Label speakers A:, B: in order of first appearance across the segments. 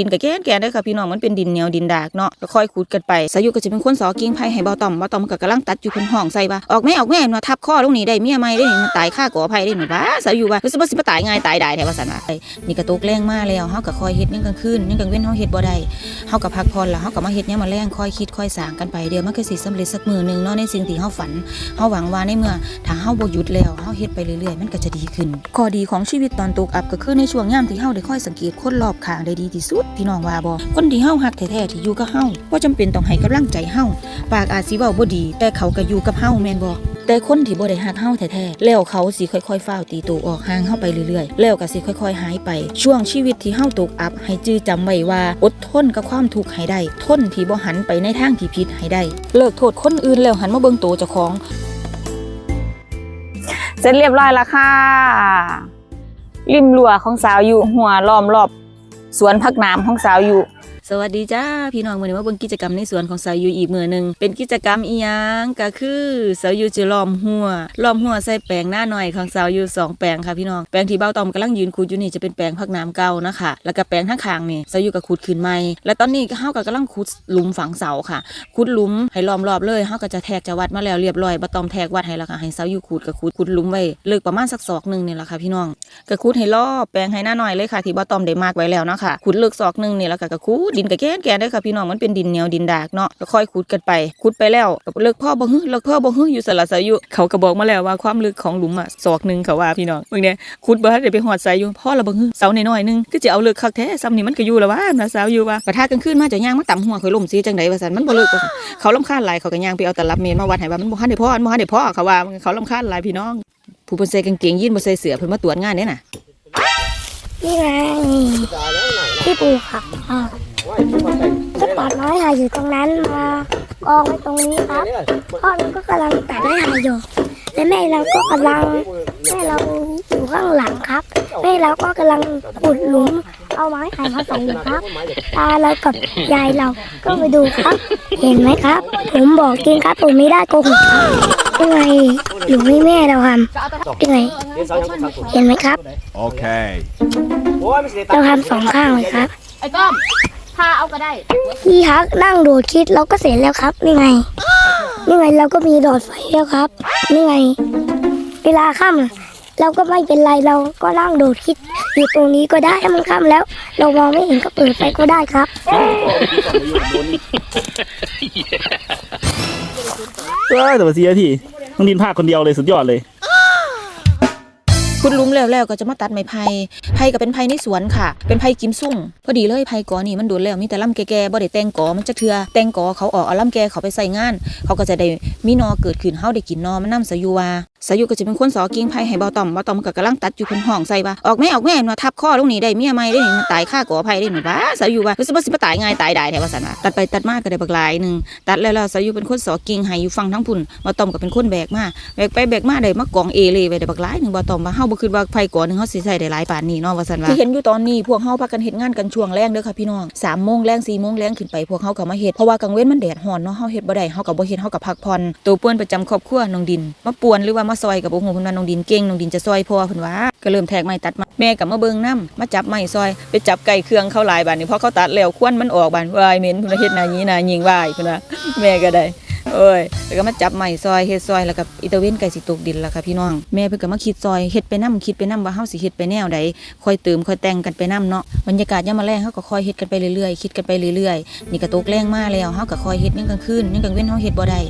A: ดินก็แกนแกนเด้ค่ะพี่น้องมันเป็นดินเหนียวดินดากเนาะก็ค่อยขุดกันไปสายุก็จะเป็นคนสอกิ่งไผ่ให้เบาต่อมเบาต่อมก็กำลังตัดอยู่เพิ่นห้องใส่ว่าออกแม่ออกแม่มาทับข้อลงนี่ได้เมียใหม่ได้มันตายค่ากอไผ่ได้หนูบ้าสายุว่ารู้สึกว่าสิมาตายง่ายตายได้แท้ว่าซั่นว่านี่ก็ตกแรงมากแล้วเฮาก็คอยเฮ็ดยังกลางคืนยังกลางเว้นเฮาเฮ็ดบ่ได้เฮาก็พักผ่อนแล้วเฮาก็มาเฮ็ดยามมาแรงค่อยคิดค่อยสางกันไปเดี๋ยวมันก็สิสำเร็จสักมือนึงเนาะในสิ่งที่เฮาฝันเฮาหวังว่าในเมื่อถ้าเฮาบ่หยุดแล้วเฮาเฮ็ดไปเรื่อยๆมันก็จะดีขึ้นข้อดีของชีวิตตอนตกอับก็คือในช่วงยามที่เฮาได้ค่อยสังเกตคนรอบข้างได้ดีที่สุดพี่น้องว่าบ่คนที่เฮาฮักแท้ๆที่อยู่กับเฮาบ่จำเป็นต้องให้กำลังใจเฮาปากอาจสิเว้าบ่ดี แต่เขาก็อยู่กับเฮาแม่นบ่แต่คนที่บ่ได้ฮักเฮาแท้ๆแล้วเขาสิค่อยๆฟ้าวตีตัวออกห่างเฮาไปเรื่อยๆ แล้วก็สิค่อยๆหายไป ช่วงชีวิตที่เฮาตกอับ ให้จื้อจำไว้ว่าอดทนกับความทุกข์ให้ได้ ทนที่บ่หันไปในทางที่ผิดให้ได้ เลิกโทษคนอื่นแล้วหันมาเบิ่งตัวเจ้าของ
B: เสร็จเรียบร้อยแล้วค่ะริมรั้วของสาวอยู่หัวล้อมรอบ สวนพักน้ำของสาวอยู่
A: สวัสดีจ้าพี่น้องมื้อนี้มาเบิ่งกิจกรรมในสวนของสาวยูอีกมือหนึ่งเป็นกิจกรรมอีหยังก็คือสาวยูจะล้อมหัวล้อมหัวใส่แปลงหน้าหน่อยของสาวยูสองแปลงค่ะพี่น้องแปลงที่เบ้าตอมกำลังยืนขุดอยู่นี่จะเป็นแปลงผักน้ำเก่านะคะแล้วก็แปลงข้างๆนี่สาวยูก็ขุดขึ้นใหม่และตอนนี้เฮาก็กำลังขุดหลุมฝังเสาค่ะขุดหลุมให้ล้อมรอบเลยเฮาก็จะแทกจะวัดมาแล้วเรียบร้อยบ่ตองแทกวัดให้แล้วค่ะให้สาวยูขุดก็ขุดขุดหลุมไว้เลึกประมาณสักศอกหนึงนี่แหละค่ะพี่น้องก็ขุดให้รอบแปลงให้หน้าหน่อยเลยค่ะที่บ่ตอมได้มากไว้แล้วนะคะขุดเลิกซอกหนึงนี่แล้วก็ก็ขุดดินก็แกนแกนเด้ค่ะพี่น้องมันเป็นดินเหนียวดินดากเนาะก็ค่อยขุดกันไปขุดไปแล้วเลิกพ่อบ่ฮึเลิกพ่อบ่ฮึอยู่สละสายุเขาก็บอกมาแล้วว่าความลึกของหลุมอะศอกหนึ่งเขาว่าพี่น้องเบิ่งเนี่ยขุดบ่ทันได้ไปฮอดสายอยู่พ่อละบ่ฮึเสาน้อยๆนึงคือจะเอาเลิกคักแท้ซ้ำนี่มันก็อยู่ล้วว่านะสาวอยู่ว่าประทากลางคืนมาจะย่างมาต่ำหัวข่อยล่มสิจังไดว่าซั่นมันบ่เลิกเขาลำคาญหลายเขาก็ย่างไปเอาตลับเมตรมาวัดให้ว่ามันบ่ทันได้พ่อมันบ่ทันได้พ่อเขาว่าเขาลำคาญหลายพี่น้อง ผู้เพิ่นใส่กางเกงยีนบ่ใส่เสื้อเพิ่นมาตรวจงานเด้น่ะ
C: นี่ไงที่ปลู กผักอะก็ตัดไม้หาอยู่ตรงนั้นมากองไว้ตรงนี้ครับพ่อเราก็กำลังตัดไม้หาอยู่และแม่เราก็กำลังแม่เราอยู่ข้างหลังครับ แม่เราก็กำลังขุดหลุมเอาไม้หามาใส่อยู่ครับตาเรากับยายเราก็ไปดูครับ เห็นไหมครับ ผมบอกจริงครับผมไม่ได้โกหกครับยังไงอยู่ให้แม่เราทำยังไงเห็นไหมครับ
D: Okay.
C: เราทำสองข้างเลยครับ
B: ไอ้ก้อมพาเอาก็ได้
C: พี่ฮักนั่งโดดคิดเราก็เสร็จแล้วครับนี่ไงนี่ไงเราก็มีดอดไฟแล้วครับนี่ไง เวลาค่ำเราก็ไม่เป็นไรเราก็นั่งโดดคิด อยู่ตรงนี้ก็ได้ถ้ามันค่ำแล้ว เรามองไม่เห็นก็เปิดไฟก็ได้ครับ
E: เออแต่ว่าเสียทีน้องดินภาคคนเดียวเลยสุดยอดเลย
A: ขุดลุมแล้วแล้วก็จะมาตัดไม้ไผ่ไผ่ก็เป็นไผ่ในสวนค่ะ เป็นไผ่กิมซุ่งพอดีเลยไผ่กอนี่มันโดนแล้วมีแต่ลำแก่ๆบ่ได้แต่งกอมันจะเทือแต่งกอเขาออกเอาลำแก่เขาไปใส่งาน เขาก็จะได้มีนอเกิดขึ้นเฮาได้กินนอมันนํสายุว่า สายุก็จะเป็นคนสอกิ่งไผ่ให้เบาต่อมเบาต่อมก็กำลังตัดอยู่เพิ่นห้องใส่ว่าออกแม่ออกแม่มาทับข้อลงนี่ได้เมียใหม่ได้หนี่มันตายค่าก่อไผ่ได้หนูบ้าสายุว่ารู้สึกว่าสิมาตายง่ายตายได้แท้ว่าซั่นว่าตัดไปตัดมากก็ได้บักหลายหนึ่งตัดแล้วสายุเป็นคนสอกิ่งให้อยู่ฟังทั้งพุ่นเบาต่อมก็เป็นคนแบกมาแบกไปแบกมาได้มากองเอเลยไว้ได้บักหลายหนึ่งบ่ต้องว่าเฮาบ่คิดว่าไผก่อหนึ่งเฮาสิใช้ได้หลายป่านนี้เนาะว่าซั่นว่าที่เห็นอยู่ตอนนี้พวกเฮาพากันเฮ็ดงานกันช่วงแรงเด้อค่ะพี่น้อง3โมงแรง4โมงแรงขึ้นไปพวกเฮาก็มาเฮ็ดเพราะว่ากลางเว้นมันแดดร้อนเนาะเฮาเฮ็ดบ่ได้เฮาก็บ่เฮ็ดเฮาก็พักผ่อนตัวป่วนประจำครอบครัวน้องดินมาป่วนหรือว่ามาซอยกับโอ้โหเพิ่นว่าน้องดินเก่งน้องดินจะซอยพ่อเพิ่นว่าก็เริ่มแทกไม้ตัดมาแม่กับมาเบิ่งน้ำมาจับไม้ซอย ไปจับไก่เครื่องเข้าหลายบานนี้พอเขาตัดแล้วควนมันออกบานวายเหม็นเพิ่นเฮ็ดหน้ายีหน้ายิงวายเพิ่นว่าแม่ก็ได้ โอ้ยแล้วก็มาจับใหม่ซอยเฮ็ดซอยแล้วก็อีตาเวนไก่สิตกดินแล้วค่ะพี่น้องแม่เพิ่นก็มาคิดซอยเฮ็ดไปนํคิดไปนํว่าเฮาสิเฮ็ดไปแนวใดค่อยเติมค่อยแต่งกันไปนํเนาะบรรยากาศยามมื้อแลงเฮาก็ค่อยเฮ็ดกันไปเรื่อยๆคิดกันไปเรื่อยๆนี่ก็ตกแรงมาแล้วเฮาก็ค่อยเฮ็ดยังกลางคืนยังกลางเว้นเฮาเฮ็ดบ่ได้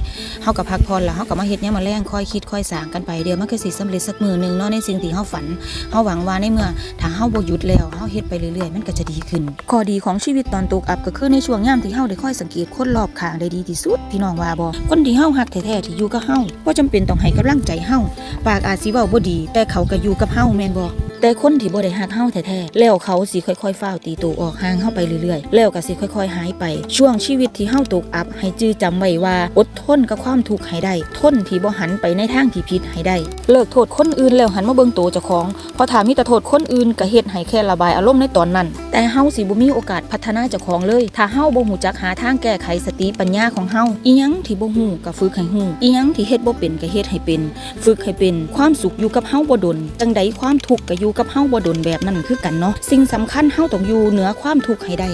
A: เฮาก็พักผ่อนแล้วเฮาก็มาเฮ็ดยามมื้อแลงค่อยคิดค่อยสร้างกันไปเดี๋ยวมันก็สิสำเร็จสักมื้อหนึงเนาะในสิ่งที่เฮาฝันเฮาหวังว่าในเมื่อถ้าเฮาบ่หยุดแล้วเฮาเฮ็ดไปเรื่อยๆมันก็จะดีขึ้นข้อดีของชีวิตตอนตกอับก็คือในช่วงยามที่เฮาได้ค่อยสังเกตคนรอบข้างได้ดีที่สุดพี่น้องว่าบ่คนที่เฮาฮักแท้ๆที่อยู่กับเฮาบ่จำเป็นต้องให้กำลังใจเฮาปากอาจสิเว้าบ่ดี แต่เขาก็อยู่กับเฮาแม่นบ่ แต่คนที่บ่ได้ฮักเฮาแท้ๆแล้วเขาสิค่อยๆฟ้าตีตัวออกห่างเฮาไปเรื่อยๆ แล้วก็สิค่อยๆ หายไป ช่วงชีวิตที่เฮาตกอับ ให้จื้อจำไว้ว่าอดทนกับความทุกข์ให้ได้ ทนที่บ่หันไปในทางที่ผิดให้ได้ เลิกโทษคนอื่นแล้วหันมาเบิ่งตัวเจ้าของเพราะถ้ามีแต่โทษคนอื่นก็เฮ็ดให้แค่ระบายอารมณ์ในตอนนั้น แต่เฮาสิบ่มีโอกาสพัฒนาเจ้าของเลย ถ้าเฮาบ่ฮู้จักหาทางแก้ไขสติปัญญาของเฮาอีหยังที่บ่ฮู้ก็ฝึกให้ฮู้อีหยังที่เฮ็ดบ่เป็นก็เฮ็ดให้เป็น ฝึกให้เป็นความสุขอยู่กับเฮาบ่ดนจังใดความทุกข์ก็อยู่
F: อยู่กับเฮาบ่ดนแบบนั้นคือกันเนาะสิ่งสำคัญเฮาต้องอยู่เหนือความทุกข์ให้ได้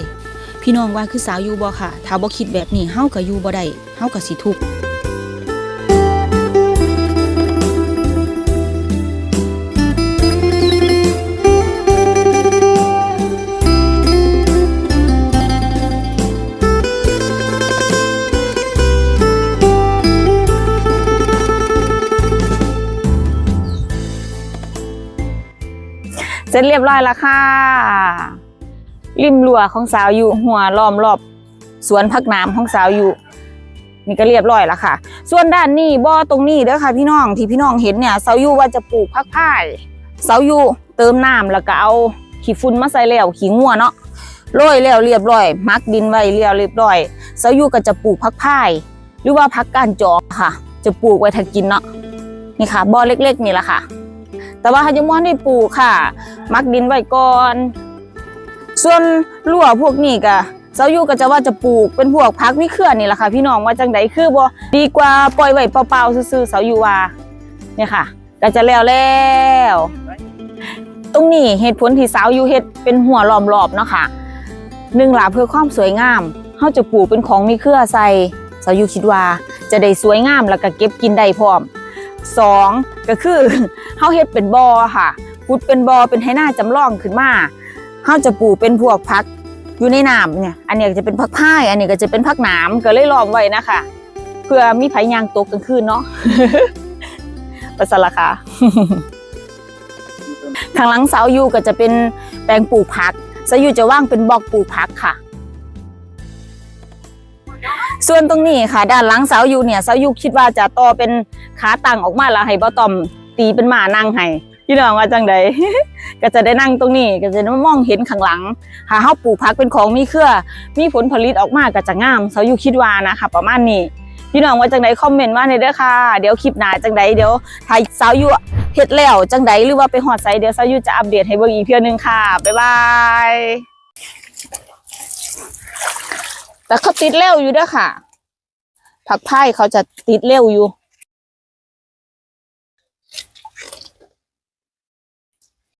F: พี่น้องว่าคือสาวอยู่บ่ค่ะถ้าบ่คิดแบบนี้เฮาก็อยู่บ่ได้เฮาก็สิทุกข์
A: เสร็จเรียบร้อยแล้วค่ะริมรั้วของสาวอยู่หัวล้อมรอบสวนพักน้ำของสาวอยู่นี่ก็เรียบร้อยแล้วค่ะ ส่วนด้านนี้บ่อตรงนี้เด้อค่ะ พี่น้องที่พี่น้องเห็นเนี่ยสาวอยู่ว่าจะปลูกพักพายสาวอยู่เติมน้ำแล้วก็เอาขี้ฝุ่นมาใส่แล้วขี้งัวเนาะโรยแล้วเรียบร้อย มักดินไว้เรียบเรียบร้อยสาวอยู่ก็จะปลูกพักพายหรือว่าพักกานจอกค่ะ จะปลูกไว้ถ้ากินเนาะนี่ค่ะบ่อเล็ก ๆ นี่แหละค่ะ แต่ว่าเขายังไม่ได้ปลูกค่ะ มักดินไว้ก่อน ส่วนรั้วพวกนี้ก็เสาอยู่ก็จะว่าจะปลูกเป็นพวกพักมีเครือนี่แหละค่ะพี่น้องว่าจังไดคือบ่ดีกว่าปล่อยไว้เปล่าๆซื่อๆเสาอยู่ว่าเนี่ยค่ะก็จะแล้วแล้วตรงนี้เหตุผลที่สาวอยู่เฮ็ดเป็นหัวล้อมรอบเนาะค่ะหนึ่งหลาเพื่อความสวยงามเฮาจะปลูกเป็นของมีเครือใส่สาวอยู่คิดว่าจะได้สวยงามแล้วก็เก็บกินได้พร้อมสอง ก็คือเฮาเฮ็ดเป็นบ่อค่ะขุดเป็นบ่อเป็นไหหน้าจำลองขึ้นมาเฮาจะปลูกเป็นพวกผักอยู่ในน้ำเนี่ย อันนี้ก็จะเป็นผักพายอันนี้ก็จะเป็นผักหนามก็เลยล้อมไว้นะคะเพื่อมีไผยางตกกลางคืนเนาะไปสละค่ะข้างหลังเสาอยู่ก็จะเป็นแปลงปลูกผักเสาอยู่จะว่างเป็นบอกปลูกผักค่ะ ส่วนตรงนี้ค่ะ ด้านหลังเสาอยู่เนี่ยเสาอยู่คิดว่าจะต่อเป็นขาตั้งออกมาแล้วให้บ่ตอมตีเป็นหมานั่งให้พี่น้องว่าจังใดก็จะได้นั่งตรงนี้ ก็จะได้มองเห็นข้างหลัง หาเฮาปลูกผักเป็นของมีเครือ มีผลผลิตออกมาก็จะงามเสาอยู่คิดว่านะคะประมาณนี้พี่น้องว่าจังใดคอมเมนต์มาในเด้อค่ะ เดี๋ยวคลิปหน้าจังใดเดี๋ยวถ้ายสาวอยู่เฮ็ดแล้วจังใดหรือว่าไปฮอดไสเดี๋ยวสาวอยู่จะอัปเดตให้เบิ่งอีกเทื่อนึงค่ะ บ๊ายบาย แต่เขาติดเร็วอยู่ด้อค่ะ ผักไผ่เขาจะติดเร็วอยู่